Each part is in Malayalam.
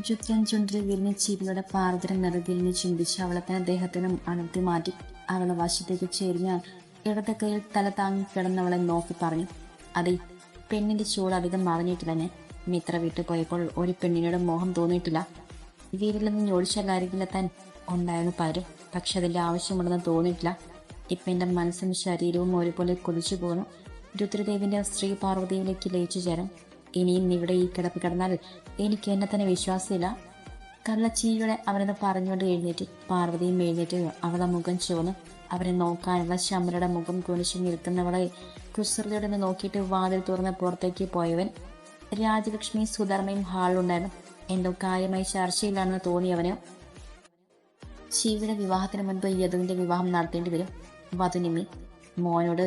രുദ്രൻ ചുണ്ടിൽ വിരിഞ്ഞ ചീപ്പിലൂടെ പാർദ്രം നിറകിലിന് ചുംബിച്ച് അവളെ തന്നെ അദ്ദേഹത്തിനും അണുത്തി മാറ്റി അവളെ വശത്തേക്ക് ചേരിഞ്ഞ ഇടത്തെ കയ്യിൽ തല താങ്ങി കിടന്നവളെ നോക്കി പറഞ്ഞു. അതെ പെണ്ണിന്റെ ചൂട് അധികം മറിഞ്ഞിട്ടില്ല തന്നെ മിത്ര വീട്ടിൽ പോയപ്പോൾ ഒരു പെണ്ണിനോട് മോഹം തോന്നിയിട്ടില്ല. വീട്ടിൽ നിന്ന് താൻ. ഉണ്ടായിരുന്നു പലരും പക്ഷെ അതിന്റെ ആവശ്യമുണ്ടെന്ന് തോന്നിയിട്ടില്ല. ഇപ്പം എന്റെ മനസ്സും ശരീരവും ഒരുപോലെ കൊതിച്ചു പോകുന്നു. രുദ്രദേവിന്റെ സ്ത്രീ പാർവതിയിലേക്ക് ലയിച്ചു ചേരാൻ ഇനിയും ഇവിടെ ഈ കിടപ്പ് കിടന്നാൽ എനിക്ക് എന്നെ തന്നെ വിശ്വാസമില്ല. കള്ളച്ചീയുടെ അവരെന്ന് പറഞ്ഞുകൊണ്ട് എഴുന്നേറ്റ് പാർവതിയും എഴുന്നേറ്റ് അവളുടെ മുഖം ചുവന്ന് അവരെ നോക്കാനുള്ള ശമരയുടെ മുഖം കുനിച്ച് നിൽക്കുന്നവളെ കുസൃതിയോടെ ഒന്ന് നോക്കിയിട്ട് വാതിൽ തുറന്ന് പുറത്തേക്ക് പോയവൻ. രാജലക്ഷ്മി സുധർമ്മയും ഹാളിലുണ്ടായിരുന്നു എന്തോ കാര്യമായി ചർച്ചയിലാണെന്ന് തോന്നിയവന് ശിവയുടെ വിവാഹത്തിന് മുൻപ് യദുവിന്റെ വിവാഹം നടത്തേണ്ടി വരും. വധുനിമി മോനോട്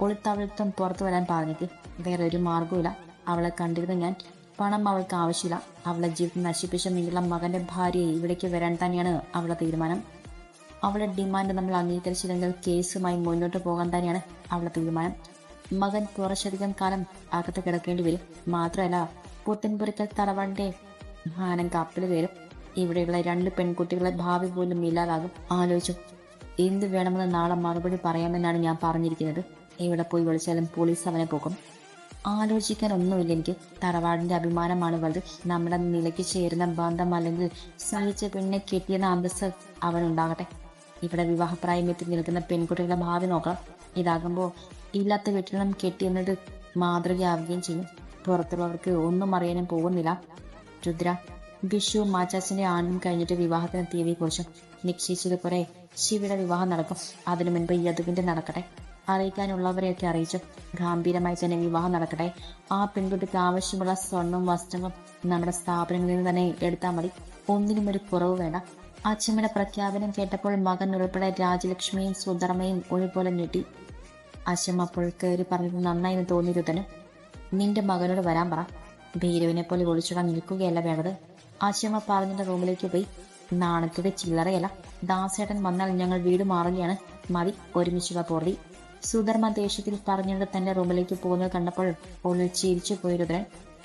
ഒളിത്തവിഴ്ത്തം പുറത്തു വരാൻ പറഞ്ഞിട്ട് വേറെ ഒരു മാർഗവുമില്ല അവളെ കണ്ടിരുന്ന ഞാൻ പണം അവൾക്ക് ആവശ്യമില്ല. അവളെ ജീവിതം നശിപ്പിച്ച നിന്നുള്ള മകന്റെ ഭാര്യയെ ഇവിടേക്ക് വരാൻ തന്നെയാണ് അവളുടെ തീരുമാനം. അവളുടെ ഡിമാൻഡ് നമ്മൾ അംഗീകരിച്ചില്ലെങ്കിൽ കേസുമായി മുന്നോട്ട് പോകാൻ തന്നെയാണ് അവളുടെ തീരുമാനം. മകൻ കുറച്ചധികം കാലം അകത്ത് കിടക്കേണ്ടി വരും. മാത്രമല്ല പുത്തൻപുരക്കൽ തറവാടിന്റെ മാനം കപ്പിൽ വരും ഇവിടെയുള്ള രണ്ട് പെൺകുട്ടികളെ ഭാവി പോലും ഇല്ലാതാകും. ആലോചിച്ചു. എന്ത് വേണമെന്ന് നാളെ മറുപടി പറയാമെന്നാണ് ഞാൻ പറഞ്ഞിരിക്കുന്നത്. ഇവിടെ പോയി വിളിച്ചാലും പോലീസ് അവനെ പോകും. ആലോചിക്കാൻ ഒന്നുമില്ല എനിക്ക് തറവാടിന്റെ അഭിമാനമാണ് വലുത്. നമ്മുടെ നിലയ്ക്ക് ചേരുന്ന ബന്ധം അല്ലെങ്കിൽ സഹിച്ച പെണ്ണിനെ കെട്ടിയെന്ന അന്തസ് അവനുണ്ടാകട്ടെ. ഇവിടെ വിവാഹപ്രായം എത്തി നിൽക്കുന്ന പെൺകുട്ടികളുടെ ഭാവി നോക്കണം ഇതാകുമ്പോൾ ഇല്ലാത്ത വീട്ടിലും കെട്ടിയെന്നത് മാതൃകയാവുകയും ചെയ്യും. പുറത്തുള്ളവർക്ക് ഒന്നും അറിയാനും പോകുന്നില്ല. രുദ്ര വിഷു മാച്ചാച്ചന്റെ ആണ്ടും കഴിഞ്ഞിട്ട് വിവാഹത്തിന് തീയതിയെക്കുറിച്ചും നിശ്ചയിച്ചത് കുറെ ശിവയുടെ വിവാഹം നടക്കും. അതിനു മുൻപ് യദുവിന്റെ നടക്കട്ടെ. അറിയിക്കാനുള്ളവരെയൊക്കെ അറിയിച്ചു. ഗാംഭീരമായി തന്നെ വിവാഹം നടക്കട്ടെ. ആ പെൺകുട്ടിക്ക് ആവശ്യമുള്ള സ്വർണവും വസ്ത്രങ്ങളും നമ്മുടെ സ്ഥാപനങ്ങളിൽ നിന്ന് തന്നെ എടുത്താൽ മതി. ഒന്നിനും ഒരു കുറവ് വേണ്ട. അച്ഛമ്മയുടെ പ്രഖ്യാപനം കേട്ടപ്പോൾ മകൻ ഉൾപ്പെടെ രാജലക്ഷ്മിയും സുധർമ്മയും ഒരുപോലെ ഞെട്ടി. അച്ഛമ്മ അപ്പോൾ കയറി പറഞ്ഞത് നന്നായി എന്ന് തോന്നിയിരുത്തനും നിന്റെ മകനോട് വരാൻ പറ. ഭീരുവിനെ പോലെ ഒളിച്ചിടാൻ നിൽക്കുകയല്ല വേണ്ടത്. അച്ഛമ്മ പറഞ്ഞിട്ട് റൂമിലേക്ക് പോയി. നാണക്കേട് ചില്ലറയല്ല. ദാസേട്ടൻ വന്നാൽ ഞങ്ങൾ വീട് മാറുകയാണ്. മതി ഒരുമിച്ചുള്ള പൊറി സുധർമ്മ ദേഷ്യത്തിൽ പറഞ്ഞത് തന്റെ റൂമിലേക്ക് പോകുന്നത് കണ്ടപ്പോൾ ഉള്ളിൽ ചിരിച്ചു പോയി രുദ്രൻ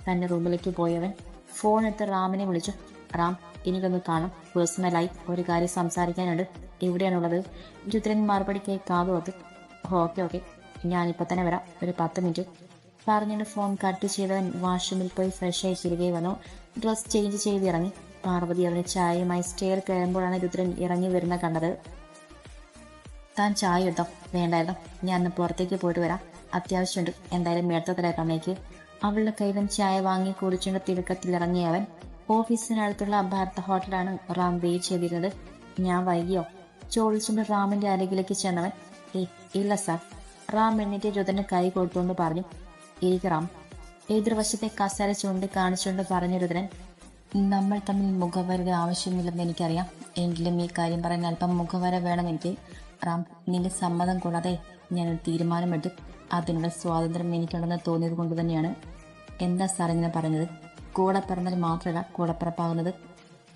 തന്റെ റൂമിലേക്ക് പോയവൻ ഫോൺ എടുത്ത് റാമിനെ വിളിച്ചു. റാം എനിക്കൊന്ന് കാണും. പേഴ്സണലായി ഒരു കാര്യം സംസാരിക്കാനുണ്ട്. എവിടെയാണുള്ളത്? രുദ്രൻ മറുപടിക്കായി അത് ഓക്കെ ഓക്കെ. ഞാനിപ്പോൾ തന്നെ വരാം. ഒരു പത്ത് മിനിറ്റ്. പറഞ്ഞിട്ട് ഫോൺ കട്ട് ചെയ്തവൻ വാഷ്റൂമിൽ പോയി ഫ്രഷ് ആയി തിരികെ വന്നു. ഡ്രസ് ചേഞ്ച് ചെയ്ത് ഇറങ്ങി പാർവതി അവന് ചായയുമായി സ്റ്റെയർ കയറുമ്പോഴാണ് രുദ്രൻ ഇറങ്ങി വരുന്ന കണ്ടത്. താൻ ചായ എടുത്തോ? വേണ്ടായിരുന്നു. ഞാൻ പുറത്തേക്ക് പോയിട്ട് വരാം. അത്യാവശ്യമുണ്ട്. എന്തായാലും മേടത്തത്തിലേക്കാണേക്ക് അവളുടെ കയ്യിലും ചായ വാങ്ങി കുടിച്ചുകൊണ്ട് തിടുക്കത്തിൽ ഇറങ്ങിയ അവൻ ഓഫീസിനടുത്തുള്ള ഭാരത ഹോട്ടലാണ് റാം വെയിറ്റ് ചെയ്തിരുന്നത്. ഞാൻ വൈകിയോ? ചോദിച്ചുകൊണ്ട് റാമിന്റെ അരികിലേക്ക് ചെന്നവൻ ഏ ഇല്ല സാർ. റാം എണ്ണിന്റെ രുതന് കൈ കൊടുത്തുകൊണ്ട് പറഞ്ഞു. ഇരിക്ക് റാം. എതിർവശത്തെ കസാര ചൂണ്ടി കാണിച്ചുകൊണ്ട് പറഞ്ഞു രുദ്രൻ നമ്മൾ തമ്മിൽ മുഖവര ആവശ്യമില്ലെന്ന് എനിക്കറിയാം. എങ്കിലും ഈ കാര്യം പറയാൻ അല്പം മുഖവര വേണം എനിക്ക് റാം നിന്റെ സമ്മതം കൂടാതെ ഞാനൊരു തീരുമാനമെടുത്തു അതിനുള്ള സ്വാതന്ത്ര്യം എനിക്കുണ്ടെന്ന് തോന്നിയത് കൊണ്ട് തന്നെയാണ്. എന്താ സാർ ഇങ്ങനെ പറഞ്ഞത്? കൂടെ പിറന്നാൽ മാത്രമല്ല കൂടപ്പിറപ്പാകുന്നത്.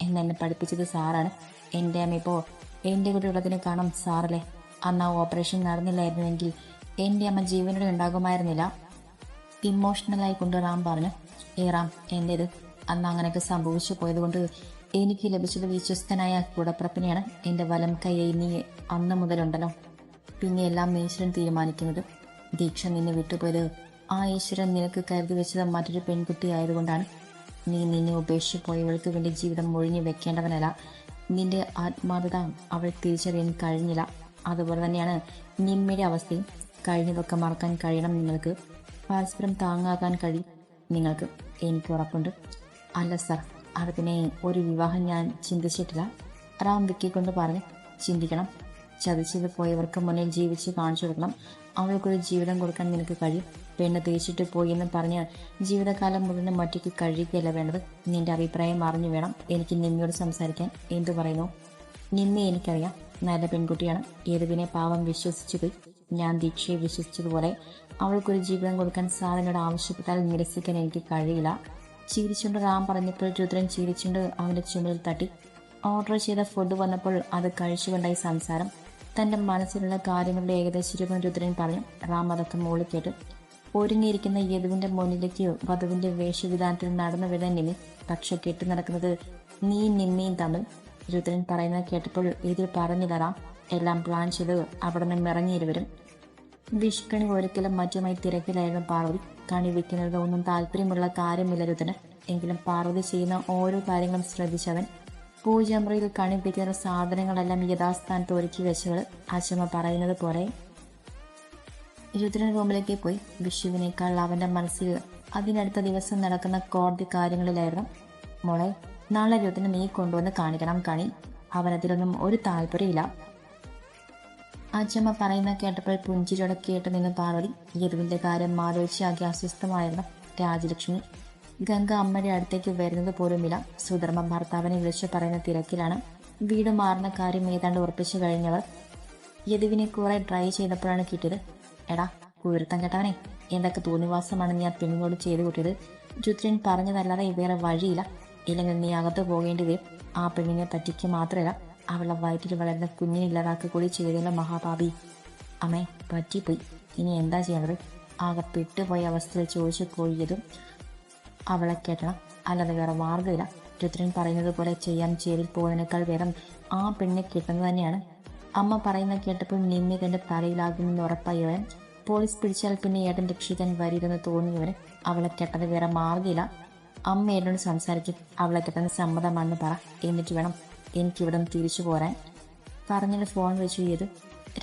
എന്നെ പഠിപ്പിച്ചത് സാറാണ്. എന്റെ അമ്മ ഇപ്പോൾ എന്റെ കൂടെ ഉള്ളതിനെ കാണാം സാറല്ലേ? അന്ന് ആ ഓപ്പറേഷൻ നടന്നില്ലായിരുന്നുവെങ്കിൽ എന്റെ അമ്മ ജീവനോടെ ഉണ്ടാകുമായിരുന്നില്ല. ഇമോഷണലായി കൊണ്ട് റാം പറഞ്ഞു ഏ റാം എന്റേത് അന്ന് അങ്ങനെയൊക്കെ സംഭവിച്ചു പോയതുകൊണ്ട് എനിക്ക് ലഭിച്ചത് വിശ്വസ്തനായ കൂടപ്പിറപ്പിനെയാണ്. എന്റെ വലം കൈയായി നീ അന്ന് മുതലുണ്ടല്ലോ. പിന്നെ എല്ലാം ഈശ്വരൻ തീരുമാനിക്കുന്നത്. ദീക്ഷ നിന്നെ വിട്ടുപോയത് ആ ഈശ്വരൻ നിനക്ക് കരുതി വെച്ചത് മറ്റൊരു പെൺകുട്ടി ആയതുകൊണ്ടാണ്. നീ നിന്നെ ഉപേക്ഷിച്ച് പോയവൾക്ക് വേണ്ടി ജീവിതം ഒഴിഞ്ഞു വെക്കേണ്ടവനല്ല. നിന്റെ ആത്മാർത്ഥത അവൾ തിരിച്ചറിയാൻ കഴിഞ്ഞില്ല. അതുപോലെ തന്നെയാണ് നിമ്മയുടെ അവസ്ഥയും. കഴിഞ്ഞതൊക്കെ മറക്കാൻ കഴിയണം നിങ്ങൾക്ക്. പരസ്പരം താങ്ങാകാൻ കഴിയും നിങ്ങൾക്ക്. എനിക്ക് ഉറപ്പുണ്ട്. അല്ല സർ. അത് പിന്നെ ഒരു വിവാഹം ഞാൻ ചിന്തിച്ചിട്ടില്ല. റാം വിക്കിക്കൊണ്ട് പറഞ്ഞ് ചിന്തിക്കണം. ചതിച്ചത് പോയവർക്ക് മുന്നിൽ ജീവിച്ച് കാണിച്ചു കൊടുക്കണം. അവൾക്കൊരു ജീവിതം കൊടുക്കാൻ നിനക്ക് കഴിയും. പെണ്ണ് തേച്ചിട്ട് പോയി എന്ന് പറഞ്ഞ് ജീവിതകാലം മുഴുവൻ മറ്റേക്ക് കഴിയുകയല്ല വേണ്ടത്. നിന്റെ അഭിപ്രായം അറിഞ്ഞു വേണം. എനിക്ക് നിമ്മയോട് സംസാരിക്കാൻ. എന്തു പറയുന്നു? നിന്നെ എനിക്കറിയാം. നല്ല പെൺകുട്ടിയാണ്. ഏതുവിനെ പാവം വിശ്വസിച്ചു പോയി ഞാൻ ദീക്ഷയെ വിശ്വസിച്ചതുപോലെ അവൾക്കൊരു ജീവിതം കൊടുക്കാൻ സാധനയോട് ആവശ്യപ്പെട്ടാൽ നിരസിക്കാൻ എനിക്ക് കഴിയില്ല. ചിരിച്ചുകൊണ്ട് റാം പറഞ്ഞപ്പോൾ രുദ്രൻ ചിരിച്ചുകൊണ്ട് അവന്റെ ചുമലിൽ തട്ടി. ഓർഡർ ചെയ്ത ഫുഡ് വന്നപ്പോൾ അത് കഴിച്ചുകൊണ്ടായി സംസാരം. തന്റെ മനസ്സിലുള്ള കാര്യങ്ങളുടെ ഏകദേശ രൂപം രുദ്രൻ പറഞ്ഞു. റാം അതൊക്കെ മോളിൽ കേട്ടു. ഒരുങ്ങിയിരിക്കുന്ന യദുവിന്റെ മുന്നിലേക്ക് വധുവിന്റെ വേഷവിധാനത്തിൽ നടന്നു വരുന്ന നിമി. പക്ഷെ കെട്ടി നടക്കുന്നത് നീ നിമ്മിയും തമ്മിൽ. രുദ്രൻ പറയുന്നത് കേട്ടപ്പോൾ ഇതിൽ പറഞ്ഞില്ലറാ എല്ലാം പ്ലാൻ ചെയ്ത് അവിടെ നിന്ന് ഇറങ്ങിയിരുവരും വിഷ്കണി ഒരിക്കലും മറ്റുമായി തിരക്കിലായിരുന്നു പാർവതി. കണി വെക്കുന്നത് ഒന്നും താല്പര്യമുള്ള കാര്യമില്ല രുദ്രന് എങ്കിലും പാർവതി ചെയ്യുന്ന ഓരോ കാര്യങ്ങളും ശ്രദ്ധിച്ചവൻ പൂജമുറിയിൽ കണി വെക്കുന്ന സാധനങ്ങളെല്ലാം യഥാസ്ഥാനത്ത് ഒരുക്കി വെച്ചവൾ അശമ പറയുന്നത് പോലെ. രുദ്രൻ റൂമിലേക്ക് പോയി. വിഷുവിനേക്കാൾ അവന്റെ മനസ്സിൽ അതിനടുത്ത ദിവസം നടക്കുന്ന കോടതി കാര്യങ്ങളിലായിരുന്നു. മോളെ നാളെ രുദ്രനെ നീ കൊണ്ടുവന്ന് കാണിക്കണം കണി. അവനതിലൊന്നും ഒരു താല്പര്യമില്ല. അച്ഛമ്മ പറയുന്ന കേട്ടപ്പോൾ പുഞ്ചിരിയോടെ കേട്ട് നിന്ന് പാർവതി യദുവിന്റെ കാര്യം ആലോചിച്ചാക്കി അസ്വസ്ഥമായിരുന്ന രാജലക്ഷ്മി. ഗംഗ അമ്മയുടെ അടുത്തേക്ക് വരുന്നത് പോലുമില്ല. സുധർമ്മ ഭർത്താവിനെ വിളിച്ചു പറയുന്ന തിരക്കിലാണ്. വീട് മാറുന്ന കാര്യം ഏതാണ്ട് ഉറപ്പിച്ചു കഴിഞ്ഞവർ യദുവിനെ കുറെ ഡ്രൈ ചെയ്തപ്പോഴാണ് കിട്ടിയത്. എടാ കുരുത്തം കേട്ടവനെ എന്തൊക്കെ തോന്നിവാസമാണ് നീ ആ പെണ്ണിനോട് ചെയ്തു കൂട്ടിയത്? ജുത്രൻ പറഞ്ഞതല്ലാതെ വേറെ വഴിയില്ല. ഇല്ലെങ്കിൽ നീ അകത്ത് പോകേണ്ടി വരും. ആ പെണ്ണിനെ പറ്റിക്ക് മാത്രമല്ല. അവളെ വയറ്റിൽ വളരുന്ന കുഞ്ഞിനെ ഇല്ലാതാക്കി കൂടി ചെയ്തല്ലോ മഹാപാപി. അമ്മേ പറ്റിപ്പോയി. ഇനി എന്താ ചെയ്യേണ്ടത്? ആകെ പെട്ടുപോയ അവസ്ഥയിൽ ചോദിച്ചു പോയതും അവളെ കേട്ടണം. അല്ലാതെ വേറെ മാർഗമില്ല രുദ്രൻ പറയുന്നത് പോലെ ചെയ്യാൻ ചേരിൽ പോകുന്നതിനേക്കാൾ വേറെ ആ പെണ്ണിനെ കിട്ടുന്നത് തന്നെയാണ്. അമ്മ പറയുന്ന കേട്ടപ്പോൾ നിമ്മി തന്റെ തലയിലാകുമെന്ന് ഉറപ്പായവൻ പോലീസ് പിടിച്ചാൽ പിന്നെ ഏട്ടൻ രക്ഷിക്കാൻ വരില്ലെന്ന് തോന്നിയവന് അവളെ കെട്ടത് വേറെ മാർഗമില്ല. അമ്മ ഏട്ടനോട് സംസാരിക്കും. അവളെ കെട്ടുന്ന സമ്മതമാണെന്ന് പറ. എന്നിട്ട് വേണം എനിക്കിവിടെ തിരിച്ചു പോരാൻ. പറഞ്ഞിട്ട് ഫോൺ വെച്ച് ചെയ്തു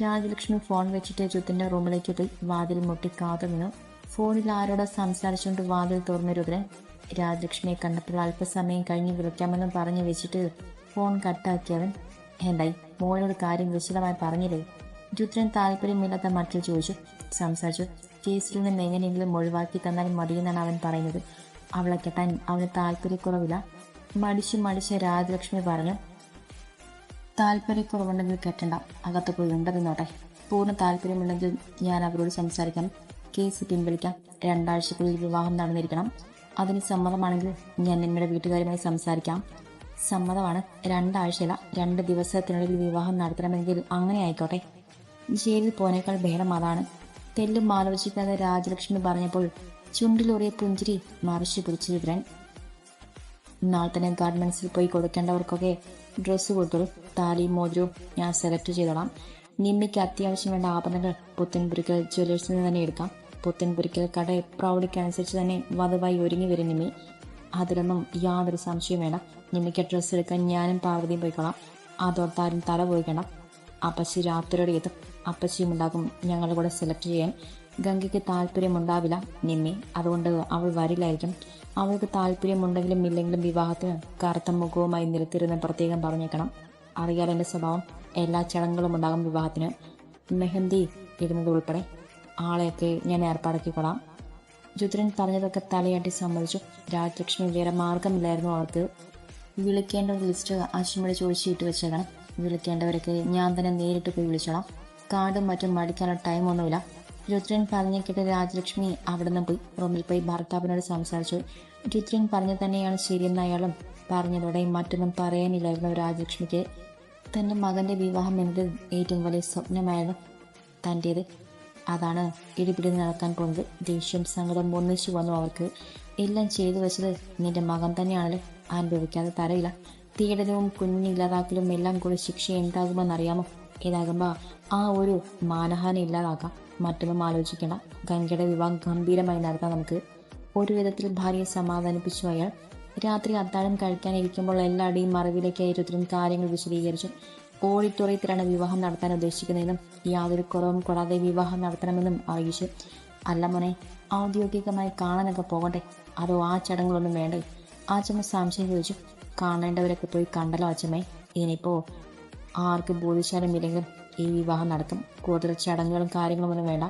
രാജലക്ഷ്മി ഫോൺ വെച്ചിട്ട് രുദ്രന്റെ റൂമിലേക്ക് പോയി വാതിൽ മുട്ടി കാത്തു നിന്നു. ഫോണിൽ ആരോടോ സംസാരിച്ചുകൊണ്ട് വാതിൽ തുറന്ന രുദ്രൻ. രാജലക്ഷ്മിയെ കണ്ടപ്പോൾ അല്പസമയം കഴിഞ്ഞ് വിളിക്കാമെന്ന് പറഞ്ഞു വെച്ചിട്ട് ഫോൺ കട്ടാക്കിയവൻ. എന്തായി മോളോട് കാര്യം വിശദമായി പറഞ്ഞില്ലേ? രുദ്രൻ താല്പര്യമില്ലാത്ത മട്ടിൽ ചോദിച്ചു. സംസാരിച്ചു. കേസിൽ നിന്ന് എങ്ങനെയെങ്കിലും ഒഴിവാക്കി തന്നാൽ മതിയെന്നാണ് അവൻ പറയുന്നത്. അവളെ കെട്ടാൻ അവന് താല്പര്യക്കുറവില്ല. മടിച്ചു മടിച്ച രാജലക്ഷ്മി പറഞ്ഞു. താല്പര്യക്കുറവുണ്ടെങ്കിൽ കെട്ടണ്ട. അകത്ത് പോയി ഉണ്ടെന്നോട്ടെ. പൂർണ താല്പര്യമുണ്ടെങ്കിൽ ഞാൻ അവരോട് സംസാരിക്കാം കേസ് പിൻവലിക്കാം. രണ്ടാഴ്ചക്കുള്ളിൽ വിവാഹം നടന്നിരിക്കണം. അതിന് സമ്മതമാണെങ്കിൽ ഞാൻ നിങ്ങളുടെ വീട്ടുകാരുമായി സംസാരിക്കാം. സമ്മതമാണ്. രണ്ടാഴ്ചയില രണ്ട് ദിവസത്തിനുള്ളിൽ വിവാഹം നടത്തണമെങ്കിൽ അങ്ങനെ ആയിക്കോട്ടെ. ജയിലിൽ പോനേക്കാൾ ഭേദം അതാണ്. തെല്ലും ആലോചിക്കാതെ രാജലക്ഷ്മി പറഞ്ഞപ്പോൾ ചുണ്ടിലൂറിയ പുഞ്ചിരി മറിച്ചു പിടിച്ചു വിവരൻ നാളെ തന്നെ ഗാർമെന്റ്സിൽ പോയി കൊടുക്കേണ്ടവർക്കൊക്കെ ഡ്രസ്സ് കൊടുത്തോളൂ താലിയും മോതിരവും ഞാൻ സെലക്ട് ചെയ്തോളാം. നിമ്മിക്ക് അത്യാവശ്യം വേണ്ട ആഭരണങ്ങൾ പുത്തൻപുരിക്കൽ ജ്വല്ലേഴ്സിൽ നിന്ന് തന്നെ എടുക്കാം. പുത്തൻപുരിക്കൽ കട പ്രൗഢിക്കനുസരിച്ച് തന്നെ വധവായി ഒരുങ്ങി വരും നിമ്മി. അതിലൊന്നും യാതൊരു സംശയം വേണം നിമ്മിക്ക് ഡ്രസ്സ് എടുക്കാൻ ഞാനും പാർവതിയും പോയിക്കോളാം. അതോർത്താരും തല പോയിക്കണം അപ്പച്ചി രാത്രിയോടെ എത്തും. അപ്പച്ചിയും ഉണ്ടാകും ഞങ്ങളുടെ കൂടെ സെലക്ട് ചെയ്യാൻ. ഗംഗയ്ക്ക് താല്പര്യമുണ്ടാവില്ല നിമ്മി. അതുകൊണ്ട് അവൾ വരില്ലായിരിക്കും. അവൾക്ക് താല്പര്യമുണ്ടെങ്കിലും ഇല്ലെങ്കിലും വിവാഹത്തിന് കറുത്ത മുഖവുമായി നിരത്തിരുന്ന് പ്രത്യേകം പറഞ്ഞേക്കണം. അറിയാതെ എന്റെ സ്വഭാവം എല്ലാ ചടങ്ങുകളും ഉണ്ടാകും വിവാഹത്തിന്. മെഹന്തി ഇടുന്നത് ഉൾപ്പെടെ ആളെയൊക്കെ ഞാൻ ഏർപ്പാടാക്കിക്കൊള്ളാം രുദ്രൻ പറഞ്ഞതൊക്കെ തലയാട്ടി സമ്മതിച്ചു. രാജലക്ഷ്മി വേറെ മാർഗമില്ലായിരുന്നു അവർക്ക് വിളിക്കേണ്ട ലിസ്റ്റ് അശ്വിനോട് ചോദിച്ചിട്ട് വെച്ചേക്കണം. വിളിക്കേണ്ടവരൊക്കെ ഞാൻ തന്നെ നേരിട്ട് പോയി വിളിച്ചോളാം. കാർഡും മറ്റും മടിക്കാനുള്ള ടൈമൊന്നുമില്ല രുദ്രൻ പറഞ്ഞ കേട്ട രാജലക്ഷ്മി അവിടെ നിന്ന് പോയി. റൂമിൽ പോയി ഭർത്താവിനോട് സംസാരിച്ചു. രുദ്രൻ പറഞ്ഞു തന്നെയാണ് ശരിയെന്ന് അയാളും പറഞ്ഞതോടെ മറ്റൊന്നും പറയാനില്ലായിരുന്നു രാജലക്ഷ്മിക്ക്. തന്റെ മകന്റെ വിവാഹം എന്നത് ഏറ്റവും വലിയ സ്വപ്നമായിരുന്നു തന്റേത് അതാണ് ഇടിപിടി നടക്കാൻ പോകുന്നത്. ദേഷ്യം സങ്കടം ഒന്നിച്ചു വന്നു അവർക്ക്. എല്ലാം ചെയ്തു വെച്ചത് നിന്റെ മകൻ തന്നെയാണല്ലോ. അനുഭവിക്കാതെ തരയില്ല. പീഡനവും കുഞ്ഞില്ലാതാക്കലും എല്ലാം കൂടി ശിക്ഷ എന്താകുമെന്നറിയാമോ? ഇതാകുമ്പോൾ ആ ഒരു മാനഹാനി ഇല്ലാതാക്കാം. മറ്റൊന്നും ആലോചിക്കണം ഗംഗയുടെ വിവാഹം ഗംഭീരമായി നടത്താം നമുക്ക് ഒരു വിധത്തിൽ ഭാര്യയെ സമാധാനിപ്പിച്ചു അയാൾ. രാത്രി അത്താഴം കഴിക്കാനിരിക്കുമ്പോൾ എല്ലാവരുടെയും മറവിലേക്കായി രുദ്രൻ കാര്യങ്ങൾ വിശദീകരിച്ചു ഓഡിറ്റോറിയത്തിലാണ് വിവാഹം നടത്താൻ ഉദ്ദേശിക്കുന്നതെന്നും യാതൊരു കുറവും കൂടാതെ വിവാഹം നടത്തണമെന്നും അറിയിച്ചു. അല്ല മോനെ ഔദ്യോഗികമായി കാണാനൊക്കെ പോകട്ടെ അതോ ആ ചടങ്ങുകളൊന്നും വേണ്ടേ? അച്ഛമ്മ സംശയം ചോദിച്ചു. കാണേണ്ടവരൊക്കെ പോയി കണ്ടല്ലോ അച്ഛമ്മേ. ഇനിയിപ്പോൾ ആർക്ക് ബോധിച്ചാലും ഇല്ലെങ്കിലും ഈ വിവാഹം നടക്കും കൂടുതൽ ചടങ്ങുകളും കാര്യങ്ങളും ഒന്നും വേണ്ട.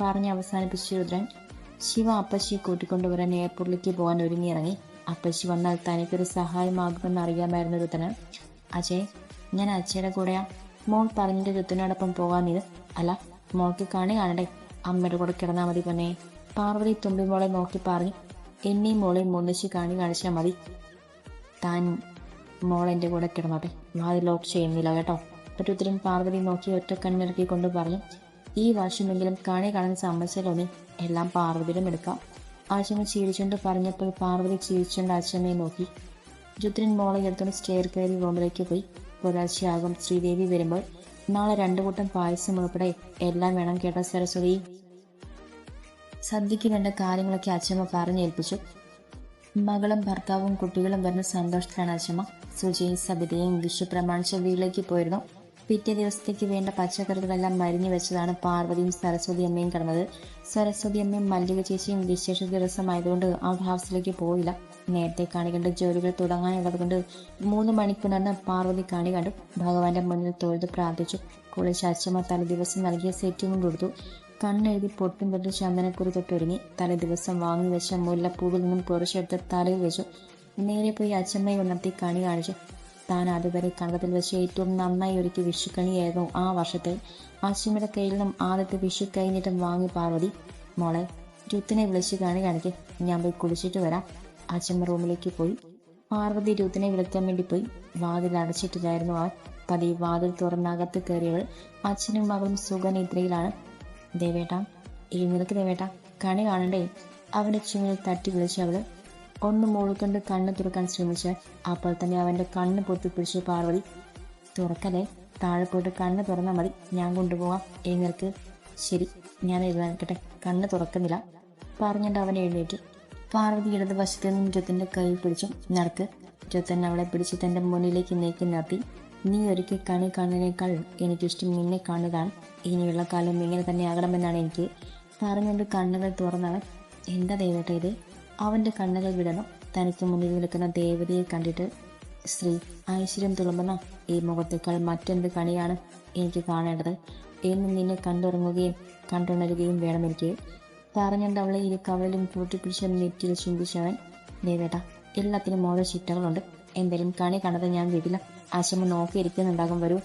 പറഞ്ഞ് അവസാനിപ്പിച്ച രുദ്രൻ ശിവ അപ്പച്ചി കൂട്ടിക്കൊണ്ടുവരാൻ എയർപോർട്ടിലേക്ക് പോകാൻ ഒരുങ്ങിയിറങ്ങി. അപ്പച്ചി വന്നാൽ തനിക്കൊരു സഹായമാകുമെന്ന് അറിയാമായിരുന്നു രുദ്രന്. അജയ് ഞാൻ അച്ഛയുടെ കൂടെയാ. മോൾ പറഞ്ഞിട്ട് രുദ്രനോടൊപ്പം പോകാൻ നീ അല്ല മോൾക്ക് കണി കാണണ്ടേ? അമ്മയുടെ കൂടെ കിടന്നാൽ മതി പൊന്നെ. പാർവതി തുമ്പി മോളെ നോക്കി പറഞ്ഞു എന്നെയും മോളെയും ഒന്നിച്ച് കാണി കാണിച്ചാൽ മതി. താൻ മോളെന്റെ കൂടെ കിടന്നോട്ടെ. വാതിൽ ലോക്ക് ചെയ്യുന്നില്ല കേട്ടോ. രുദ്രൻ പാർവതി നോക്കി ഒറ്റ കണ്ണിറക്കി കൊണ്ട് പറഞ്ഞു ഈ വർഷമെങ്കിലും കണി കാണാൻ സമ്മതിച്ചതോടെ എല്ലാം പാർവതിയിലും എടുക്കാം ആശമ്മ ചിരിച്ചുകൊണ്ട് പറഞ്ഞപ്പോൾ പാർവതി ചിരിച്ചുകൊണ്ട് അച്ഛമ്മയെ നോക്കി. രുദ്രൻ മോളെ എടുത്തുകൊണ്ട് സ്റ്റെയർ കയറി റൂമിലേക്ക് പോയി. പുലർച്ചെയാകും ശ്രീദേവി വരുമ്പോൾ നാളെ രണ്ടു കൂട്ടം പായസം ഉൾപ്പെടെ എല്ലാം വേണം കേട്ട സരസ്വതി. സദ്യക്ക് വേണ്ട കാര്യങ്ങളൊക്കെ അച്ഛമ്മ പറഞ്ഞേൽപ്പിച്ചു മകളും ഭർത്താവും കുട്ടികളും വരുന്ന സന്തോഷത്തിലാണ് അച്ഛമ്മ. സുജയും സബിതയും വിഷു പ്രമാണിച്ച വീട്ടിലേക്ക് പോയിരുന്നു. പിറ്റേ ദിവസത്തേക്ക് വേണ്ട പച്ചക്കറികളെല്ലാം മരിഞ്ഞു വെച്ചതാണ് പാർവതിയും സരസ്വതി അമ്മയും കിടന്നത്. സരസ്വതി അമ്മയും മല്ലിക ചേച്ചിയും വിശേഷ ദിവസമായതുകൊണ്ട് ആ ഹൗസിലേക്ക് പോയില്ല. നേരത്തെ കണി കണ്ട് ജോലികൾ തുടങ്ങാനുള്ളത് കൊണ്ട് മൂന്ന് മണിക്കൂറിന് പാർവതി കണി കണ്ടു. ഭഗവാന്റെ മുന്നിൽ തൊഴുത് പ്രാർത്ഥിച്ചു. കുളിച്ച് അച്ഛമ്മ തലേദിവസം നൽകിയ സെറ്റും കൊടുത്തു. കണ്ണെഴുതി പൊട്ടും തൊട്ട് ചന്ദനക്കുറി തൊട്ടൊരുങ്ങി. തലേ ദിവസം വാങ്ങി വെച്ച മുല്ലപ്പൂവിൽ നിന്നും കുറച്ചെടുത്ത് തലയിൽ വെച്ചു. നേരെ പോയി അച്ഛമ്മയെ ഉണർത്തി കണി കാണിച്ചു. താൻ അതുവരെ കണ്ടതിൽ വെച്ച് ഏറ്റവും നന്നായി ഒരുക്കി വിഷുക്കണിയായിരുന്നു ആ വർഷത്തെ. അച്ഛമ്മയുടെ കയ്യിൽ നിന്നും ആദ്യത്തെ വിഷു കഴിഞ്ഞിട്ടും വാങ്ങി പാർവതി മോളെ രുത്തിനെ വിളിച്ച് കാണി കാണിക്ക്. ഞാൻ പോയി കുളിച്ചിട്ട് വരാം. അച്ഛമ്മ റൂമിലേക്ക് പോയി. പാർവതി രുത്തിനെ വിളിക്കാൻ വേണ്ടി പോയി. വാതിൽ അടച്ചിട്ടില്ലായിരുന്നു അവൻ. പതി വാതിൽ തുറന്നകത്ത് കയറിയവൾ അച്ഛനും മകളും സുഖനിദ്രയിലാണ്. ദേവേട്ട എഴുന്നേൽക്ക് ദേവേട്ട. കണി കാണണ്ടേ? അവന്റെ ചുമലിൽ തട്ടി വിളിച്ചു അവൾ ഒന്ന് മുഴുക്കൊണ്ട് കണ്ണ് തുറക്കാൻ ശ്രമിച്ച് അപ്പോൾ തന്നെ അവന്റെ കണ്ണ് പൊത്തി പൊത്തിപ്പിടിച്ചു പാർവതി തുറക്കലേ താഴെ പോയിട്ട് കണ്ണ് തുറന്നാൽ മതി ഞാൻ കൊണ്ടുപോകാം എഴുന്നേൽക്ക്. ശരി ഞാൻ എഴുന്നേൽക്കട്ടെ. കണ്ണ് തുറക്കുന്നില്ല. പറഞ്ഞിട്ട് അവൻ എഴുന്നേറ്റു. പാർവതി ഇടതുവശത്ത് നിന്നും ജത്തിന്റെ കൈ പിടിച്ചു. നടക്ക്. ജത്തൻ അവളെ പിടിച്ച് തന്റെ മുന്നിലേക്ക് നീക്കി നിർത്തി. നീ ഒരിക്കൽ കണി കാണുന്നതിനേക്കാൾ എനിക്കിഷ്ടം നിന്നെ കാണുന്നതാണ്. ഇനിയുള്ള കാലം ഇങ്ങനെ തന്നെ ആകണമെന്നാണ് എനിക്ക്. പറഞ്ഞുകൊണ്ട് കണ്ണുകൾ തുറന്നവൻ എന്താ ദൈവട്ടെ ഇത്? അവന്റെ കണ്ണുകൾ വിടണം. തനിക്ക് മുന്നിൽ നിൽക്കുന്ന ദേവതയെ കണ്ടിട്ട് സ്ത്രീ ഐശ്വര്യം തുളുമ്പുന്ന ഈ മുഖത്തേക്കാൾ മറ്റെന്ത് കണിയാണ് എനിക്ക് കാണേണ്ടത് എന്ന് നിന്നെ കണ്ടുറങ്ങുകയും കണ്ടുണരുകയും വേണം എനിക്ക് പറഞ്ഞുകൊണ്ട് അവളെ ഇരു കവളിലും കൂട്ടിപ്പിടിച്ച നെറ്റിയിൽ ചുംബിച്ചവൻ ദേവേട്ട എല്ലാത്തിനും ഓരോ ചിട്ടകളുണ്ട്. എന്തെങ്കിലും കണി കണ്ടത് ഞാൻ വീട്ടിൽ ആശമ നോക്കിയിരിക്കുന്നുണ്ടാകും. വരൂ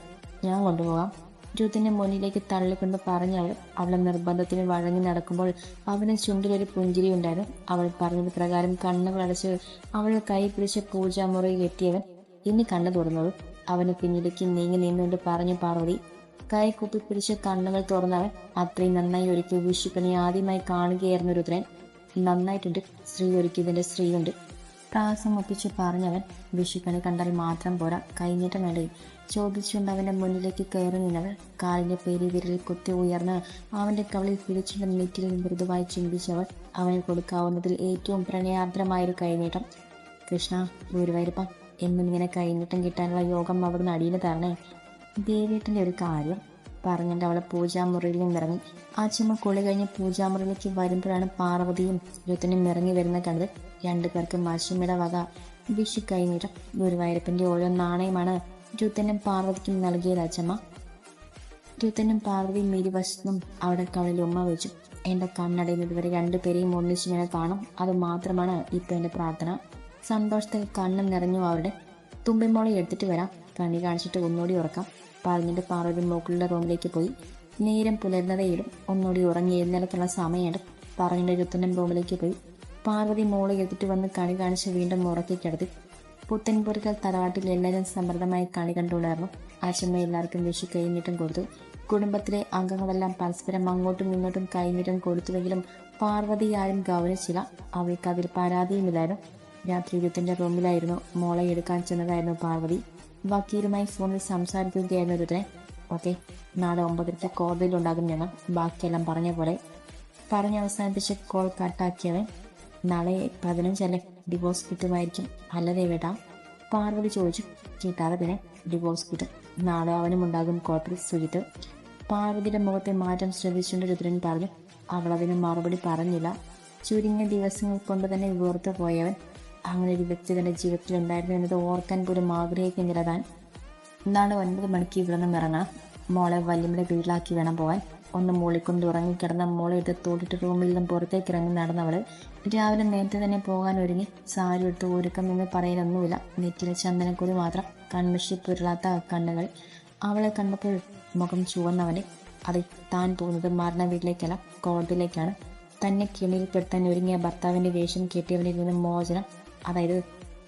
ഞാൻ കൊണ്ടുപോകാം. രുത്തിനെ മുന്നിലേക്ക് തള്ളിക്കൊണ്ട് പറഞ്ഞ് അവൾ അവളെ നിർബന്ധത്തിന് വഴങ്ങി നടക്കുമ്പോൾ അവന് ചുണ്ടിലൊരു പുഞ്ചിരി ഉണ്ടായിരുന്നു. അവൾ പറഞ്ഞത് പ്രകാരം കണ്ണുകൾ അടച്ച് അവളെ കൈ പിടിച്ച് പൂജാമുറിയിൽ എത്തിയവൻ ഇനി കണ്ണു തുറന്നത്. അവന് പിന്നിലേക്ക് നീങ്ങി നിന്നുകൊണ്ട് പറഞ്ഞു പാർവതി കൈ കുപ്പിപ്പിടിച്ച് കണ്ണുകൾ തുറന്നവൻ അത്രയും നന്നായി ഒരുക്കി വിഷുക്കനെ ആദ്യമായി കാണുകയായിരുന്നു രുദ്രൻ. നന്നായിട്ടുണ്ട്. സ്ത്രീ ഒരുക്കിയതിന്റെ സ്ത്രീയുണ്ട്. പ്രാസം ഒപ്പിച്ച് പറഞ്ഞവൻ വിഷുക്കണി കണ്ടാൽ മാത്രം പോരാ കൈനീട്ടം വേണ്ടേ? ചോദിച്ചുകൊണ്ട് അവന്റെ മുന്നിലേക്ക് കയറി നിന്നവൾ കാലിന്റെ പേരി വിരലിൽ കുത്തി ഉയർന്ന് അവന്റെ കവളിൽ പിടിച്ചുള്ള നെറ്റിൽ മൃദുവായി ചിന്തിച്ചവൾ അവന് കൊടുക്കാവുന്നതിൽ ഏറ്റവും പ്രണയാർദ്രമായൊരു കൈനീട്ടം. കൃഷ്ണ ഗുരുവായൂരപ്പ എന്നിങ്ങനെ കൈനീട്ടം കിട്ടാനുള്ള യോഗം അവിടുന്ന് അടിയിൽ തരണേ? ദേവേട്ടന്റെ ഒരു കാര്യം പറഞ്ഞിട്ട് അവളെ പൂജാമുറിയിൽ നിന്നിറങ്ങി. ചുമ കുളി കഴിഞ്ഞ് പൂജാമുറിയിലേക്ക് വരുമ്പോഴാണ് പാർവതിയും രുത്തനും ഇറങ്ങി വരുന്ന കണ്ടത്. രണ്ടു പേർക്കും മത്സ്യമിട വക വിഷു കൈനീട്ടം ഗുരുവായൂരപ്പന്റെ ഓരോ നാണയമാണ് രുത്തനും പാർവതിക്കും നൽകിയത് അച്ഛമ്മ രുത്തനും പാർവതിയും ഇരുവശത്തും അവിടെ കവളിൽ ഉമ്മ വെച്ചു. എന്റെ കണ്ണടയുന്നത് വരെ രണ്ടുപേരെയും ഒന്നിച്ച് ഞാൻ കാണും. അത് മാത്രമാണ് ഇപ്പൊ എന്റെ പ്രാർത്ഥന. സന്തോഷത്തിൽ കണ്ണും നിറഞ്ഞു അവരുടെ തുമ്പിമോളെ എടുത്തിട്ട് വരാം. കണ്ണി കാണിച്ചിട്ട് ഒന്നുകൂടി ഉറക്കാം. പറഞ്ഞിട്ട് പാർവതി മോക്കളുടെ റൂമിലേക്ക് പോയി. നേരം പുലർന്നതേയിലും ഒന്നുകൂടി ഉറങ്ങി എഴുന്നേലത്തുള്ള സമയമുണ്ട്. പറഞ്ഞിട്ട് രുത്തനും റൂമിലേക്ക് പോയി. പാർവതി മോളെ എത്തിട്ട് വന്ന് കളി കാണിച്ച് വീണ്ടും ഉറക്കി കിടത്തി. പുത്തൻപുരക്കൽ തറവാട്ടിൽ എല്ലാവരും സമൃദ്ധമായി കളി കണ്ടുകൊണ്ടായിരുന്നു ആശമ്മ എല്ലാവർക്കും വിഷു കൈനീട്ടം കൊടുത്തു. കുടുംബത്തിലെ അംഗങ്ങളെല്ലാം പരസ്പരം അങ്ങോട്ടും ഇങ്ങോട്ടും കൈനീട്ടം കൊടുത്തുവെങ്കിലും പാർവതി ആരും ഗൗരവിച്ചില്ല അവൾക്ക് അതിൽ പരാതിയുമില്ലായിരുന്നു. രാത്രി യുദ്ധത്തിന്റെ റൂമിലായിരുന്നു മോളെ എടുക്കാൻ ചെന്നതായിരുന്നു പാർവതി. വക്കീലുമായി ഫോണിൽ സംസാരിക്കുകയായിരുന്നു രുദ്രൻ ഓക്കെ നാളെ ഒമ്പതരത്തെ കോടതിയിലുണ്ടാകും ഞങ്ങൾ. ബാക്കിയെല്ലാം പറഞ്ഞ പോലെ. പറഞ്ഞ് അവസാനിപ്പിച്ച് കോൾ കട്ടാക്കിയവൻ നാളെ പതിനഞ്ചല്ല ഡിവോഴ്സ് കിട്ടുമായിരിക്കും. അല്ലതേ വേട്ടാ പാർവതി ചോദിച്ചു. കിട്ടാതെ പിന്നെ ഡിവോഴ്സ് കിട്ടും. നാളെ അവനും ഉണ്ടാകും കോർട്ടിൽ പാർവതിയുടെ മുഖത്തെ മാറ്റം ശ്രദ്ധിച്ചുകൊണ്ട് രുദ്രൻ പറഞ്ഞു. അവൾ അതിന് മറുപടി പറഞ്ഞില്ല. ചുരുങ്ങിയ ദിവസങ്ങൾ കൊണ്ട് തന്നെ വിവർത്ത് പോയവൻ അങ്ങനെ ഒരു വ്യക്തി തന്റെ ജീവിതത്തിൽ ഉണ്ടായിരുന്നു എന്നത് ഓർക്കാൻ പോലും ആഗ്രഹിക്കുന്നില്ല താൻ. നാളെ ഒൻപത് മണിക്ക് ഇവിടെ നിന്ന് ഇറങ്ങണം. മോളെ വല്യമ്മയുടെ വീട്ടിലാക്കി വേണം പോവാൻ. ഒന്ന് മൂളിക്കൊണ്ട് ഉറങ്ങിക്കിടന്ന മോളെ എടുത്ത് തോട്ടിട്ട് റൂമിൽ നിന്നും പുറത്തേക്ക് ഇറങ്ങി നടന്നവൾ രാവിലെ നേരത്തെ തന്നെ പോകാൻ ഒരുങ്ങി. സാരി എടുത്ത് ഒരുക്കം എന്ന് പറയാനൊന്നുമില്ല നെറ്റിലെ ചന്ദനക്കുരു മാത്രം കൺമിഷി പുരളാത്ത കണ്ണുകൾ. അവളെ കണ്ടപ്പോൾ മുഖം ചുവന്നവനെ. അത് താൻ പോകുന്നത് മരണ വീട്ടിലേക്കല്ല കോടതിയിലേക്കാണ് തന്നെ കിണിയിൽപ്പെടുത്താൻ ഒരുങ്ങിയ ഭർത്താവിന്റെ വേഷം കെട്ടിയവനിൽ നിന്നും മോചനം. അതായത്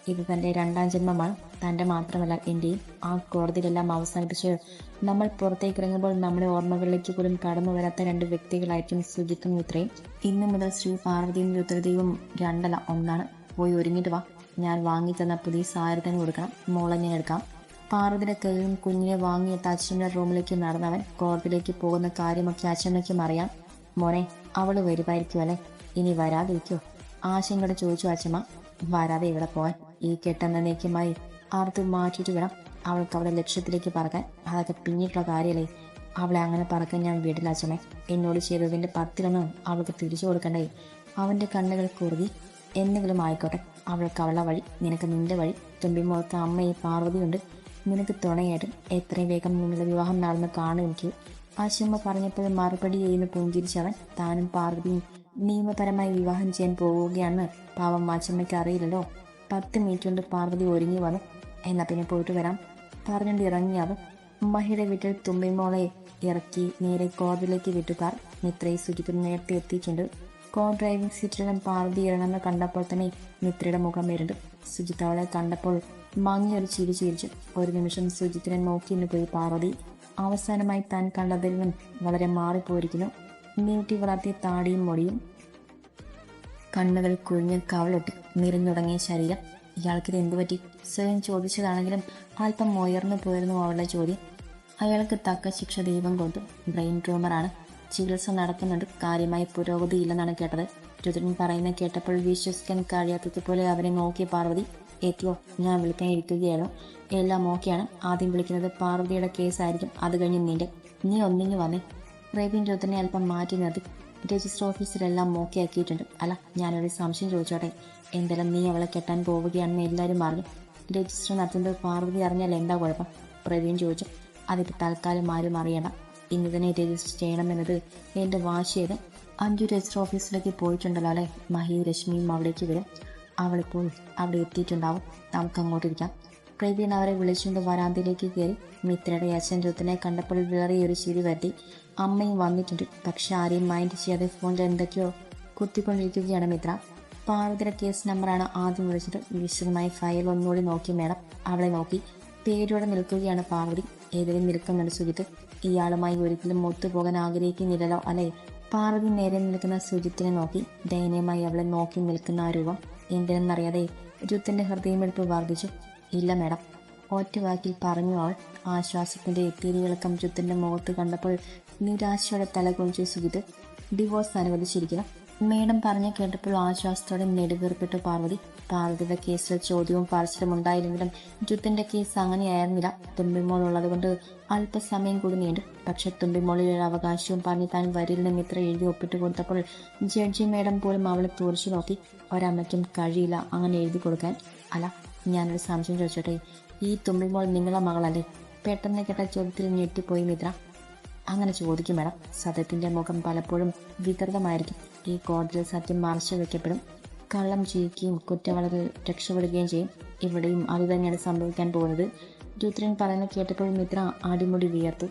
ഇത് തന്റെ രണ്ടാം ജന്മമാണ്. തന്റെ മാത്രമല്ല എന്റെയും ആ കോടതിയിലെല്ലാം അവസാനിപ്പിച്ച് നമ്മൾ പുറത്തേക്ക് ഇറങ്ങുമ്പോൾ നമ്മുടെ ഓർമ്മകളിലേക്ക് പോലും കടന്നു വരാത്ത രണ്ട് വ്യക്തികളായിരിക്കും സുജിത്തും മിത്രയും ഇന്നു മുതൽ ശ്രീ പാർവതിയും രുദ്രദേവും രണ്ടല്ല ഒന്നാണ്. പോയി ഒരുങ്ങിട്ട് വാ. ഞാൻ വാങ്ങി തന്ന പുതിയ സാരി തന്നെ കൊടുക്കണം. മോളെ എടുക്കാം. പാർവതിയുടെ കയ്യിലും കുഞ്ഞിനെ വാങ്ങിയെത്ത അച്ഛന്റെ റൂമിലേക്ക് നടന്നവൻ കോടതിയിലേക്ക് പോകുന്ന കാര്യമൊക്കെ അച്ഛനൊക്കെ അറിയാം. മോനെ അവൾ വരുമായിരിക്കും അല്ലേ? ഇനി വരാതിരിക്കോ. ആശങ്കയോടെ ചോദിച്ചു അച്ഛമ്മ വരാതെ ഇവിടെ പോവാൻ? ഈ കെട്ടെന്നേക്കുമായി ആർത്ത് മാറ്റിയിട്ട് വേണം അവൾക്ക് അവളെ ലക്ഷ്യത്തിലേക്ക് പറക്കാൻ. അതൊക്കെ പിന്നീട്ടുള്ള കാര്യമല്ലേ അവളെ അങ്ങനെ പറക്കാൻ ഞാൻ വീട്ടിൽ അച്ഛനെ. എന്നോട് ചെയ്തതിന്റെ പത്തിലൊന്നും അവൾക്ക് തിരിച്ചു കൊടുക്കണ്ടേ. അവന്റെ കണ്ണുകൾ കുറുകി എന്തെങ്കിലും ആയിക്കോട്ടെ. അവൾക്ക് അവളുടെ വഴി നിനക്ക് നിന്റെ വഴി. തുമ്പിമുഖത്ത് അമ്മയെ പാർവതിയുണ്ട് നിനക്ക് തുണയായിട്ട് എത്രയും വേഗം നിങ്ങളുടെ വിവാഹം നടന്ന് കാണും എനിക്ക്. ആശമ്മ പറഞ്ഞപ്പോൾ മറുപടി ചെയ്യുന്ന പുഞ്ചിരിച്ചവൻ താനും പാർവതിയും നിയമപരമായി വിവാഹം ചെയ്യാൻ പോവുകയാണെന്ന് പാവം അച്ഛമ്മയ്ക്ക് അറിയില്ലല്ലോ. പത്ത് മിനിറ്റ് കൊണ്ട് പാർവതി ഒരുങ്ങി വന്നു. എന്നാ പിന്നെ പോയിട്ട് വരാം. പറഞ്ഞുകൊണ്ട് ഇറങ്ങി അവൻ മഹിയുടെ വീട്ടിൽ തുമ്പിമോളെ ഇറക്കി നേരെ കോടതിയിലേക്ക് വിട്ടുകാർ മിത്രയെ സുജിത്ത് നേരത്തെ എത്തിയിട്ടുണ്ട്. കോ ഡ്രൈവിംഗ് സീറ്റിലും പാർവതി ഇറങ്ങുന്ന കണ്ടപ്പോൾ തന്നെ മിത്രയുടെ മുഖം വരുന്നുണ്ട് സുജിത്ത് അവളെ കണ്ടപ്പോൾ മങ്ങിയൊരു ചിരി ചിരിച്ചു. ഒരു നിമിഷം സുജിത്തിനെ നോക്കി പോയി പാർവതി. അവസാനമായി താൻ കണ്ടതിൽ നിന്നും വളരെ മാറിപ്പോയിരിക്കുന്നു. നീട്ടി വളർത്തിയ താടിയും മൊടിയും കണ്ണുകൾ കുഴിഞ്ഞ് കവളൊട്ടി നിറഞ്ഞുടങ്ങിയ ശരീരം. ഇയാൾക്കിത് എന്തു പറ്റി? സ്വയം ചോദിച്ചതാണെങ്കിലും അല്പം ഉയർന്നു പോയിരുന്നു അവളുടെ ചോദ്യം. അയാൾക്ക് തക്ക ശിക്ഷ ദൈവം കൊടുത്തു. ബ്രെയിൻ ട്യൂമറാണ്. ചികിത്സ നടക്കുന്നുണ്ട് കാര്യമായി പുരോഗതിയില്ലെന്നാണ് കേട്ടത്. രുദ്രൻ പറയുന്ന കേട്ടപ്പോൾ വിശ്വസിക്കാൻ കഴിയാത്തതുപോലെ അവരെ നോക്കിയ പാർവതി എത്തിയോ ഞാൻ വിളിക്കാൻ ഇരിക്കുകയാണോ എല്ലാം ഓക്കെയാണ്. ആദ്യം വിളിക്കുന്നത് പാർവതിയുടെ കേസായിരിക്കും. അത് കഴിഞ്ഞ് നിന്റെ. നീ ഒന്നിങ്ങി വന്നേ. റേബിൻ രുദ്രനെ അല്പം മാറ്റി നിർത്തി. രജിസ്റ്റർ ഓഫീസിലെല്ലാം ഓക്കെ ആക്കിയിട്ടുണ്ട് അല്ല ഞാനൊരു സംശയം ചോദിച്ചോട്ടെ? എന്തെല്ലാം നീ അവളെ കെട്ടാൻ പോവുകയാണെന്ന് എല്ലാവരും അറിഞ്ഞു രജിസ്റ്റർ നടത്തുന്നത് പാർവതി അറിഞ്ഞാൽ എന്താ കുഴപ്പം? പ്രവീൺ ചോദിച്ചു. അതിപ്പോൾ തൽക്കാലം ആരും അറിയണം ഇന്ന് തന്നെ രജിസ്റ്റർ ചെയ്യണമെന്നത് എന്റെ വാശിയത് അഞ്ചു രജിസ്റ്റർ ഓഫീസിലേക്ക് പോയിട്ടുണ്ടല്ലോ അല്ലേ? മഹി രശ്മിയും അവിടേക്ക് വരും. അവളിപ്പോൾ അവിടെ എത്തിയിട്ടുണ്ടാവും. നമുക്ക് അങ്ങോട്ടിരിക്കാം പ്രവീൺ അവരെ വിളിച്ചുകൊണ്ട് വരാന്തയിലേക്ക് കയറി. മിത്രയുടെ അച്ഛൻ രുത്തിനെ കണ്ടപ്പോൾ വേറെയൊരു ചിരി വരുത്തി. അമ്മയും വന്നിട്ടുണ്ട്. പക്ഷെ ആരെയും മൈൻഡ് ചെയ്യാതെ ഫോണിൽ എന്തൊക്കെയോ കുത്തിക്കൊണ്ടിരിക്കുകയാണ് മിത്ര. പാർവതിയുടെ കേസ് നമ്പറാണ് ആദ്യം വിളിച്ചിട്ട് വിശദമായി ഫയൽ ഒന്നുകൂടി നോക്കി മേഡം. അവളെ നോക്കി. പേരോടെ നിൽക്കുകയാണ് പാർവതി. ഏതിലും നിൽക്കുന്നുണ്ട് സുജിത്ത്. ഇയാളുമായി ഒരിക്കലും ഒത്തുപോകാൻ ആഗ്രഹിക്കുന്നില്ലല്ലോ അല്ലേ? പാർവതി നേരെ നിൽക്കുന്ന സുജിത്തിനെ നോക്കി. ദയനീയമായി അവളെ നോക്കി നിൽക്കുന്ന ആ രൂപം. എന്തിനെന്നറിയാതെ രുത്തിന്റെ ഹൃദയമെടുപ്പ് വർദ്ധിച്ചു. ഇല്ല മേഡം. ഒറ്റ വാക്കിൽ പറഞ്ഞു അവൾ. ആശ്വാസത്തിന്റെ എത്തിരിവിളക്കം ജുത്തിന്റെ മുഖത്ത് കണ്ടപ്പോൾ നിരാശയോടെ തല കുഞ്ചു സുജിത്ത് ഡിവോഴ്സ് അനുവദിച്ചിരിക്കണം. മേഡം പറഞ്ഞു കേട്ടപ്പോൾ ആശ്വാസത്തോടെ നെടുവേർപ്പെട്ടു പാർവതി. പാർവതിയുടെ കേസിൽ ചോദ്യവും പാർശ്വരും ഉണ്ടായില്ലെങ്കിലും ജുത്തിന്റെ കേസ് അങ്ങനെയായിരുന്നില്ല. തുമ്പിമോൾ ഉള്ളതുകൊണ്ട് അല്പസമയം കൂടി നീണ്ടു. പക്ഷെ തുമ്പിമോളിൽ ഒരു അവകാശവും പറഞ്ഞ് താൻ വരില്ലെന്ന് ഇത്ര എഴുതി ഒപ്പിട്ട് കൊടുത്തപ്പോൾ ജഡ്ജി മേഡം പോലും അവളെ തുറച്ചു നോക്കി. ഒരമ്മയ്ക്കും കഴിയില്ല അങ്ങനെ എഴുതി കൊടുക്കാൻ. അല്ല ഞാനൊരു സംശയം ചോദിച്ചോട്ടെ? ഈ തുമ്പിമോൾ നിങ്ങളെ മകളല്ലേ? പെട്ടെന്ന് കേട്ട ചോദ്യത്തിൽ ഞെട്ടിപ്പോയി മിത്ര. അങ്ങനെ ചോദിക്കും മേഡം. സത്യത്തിന്റെ മുഖം പലപ്പോഴും വികൃതമായിരിക്കും. ഈ കോടതിയിൽ സത്യം മറച്ചു വെക്കപ്പെടും. കള്ളം ചെയ്യുകയും കുറ്റവാളികൾ രക്ഷപ്പെടുകയും ചെയ്യും. ഇവിടെയും അതുതന്നെയാണ് സംഭവിക്കാൻ പോകുന്നത്. രുദ്രൻ പറയുന്നത് കേട്ടപ്പോൾ മിത്ര അടിമുടി വിയർത്തു.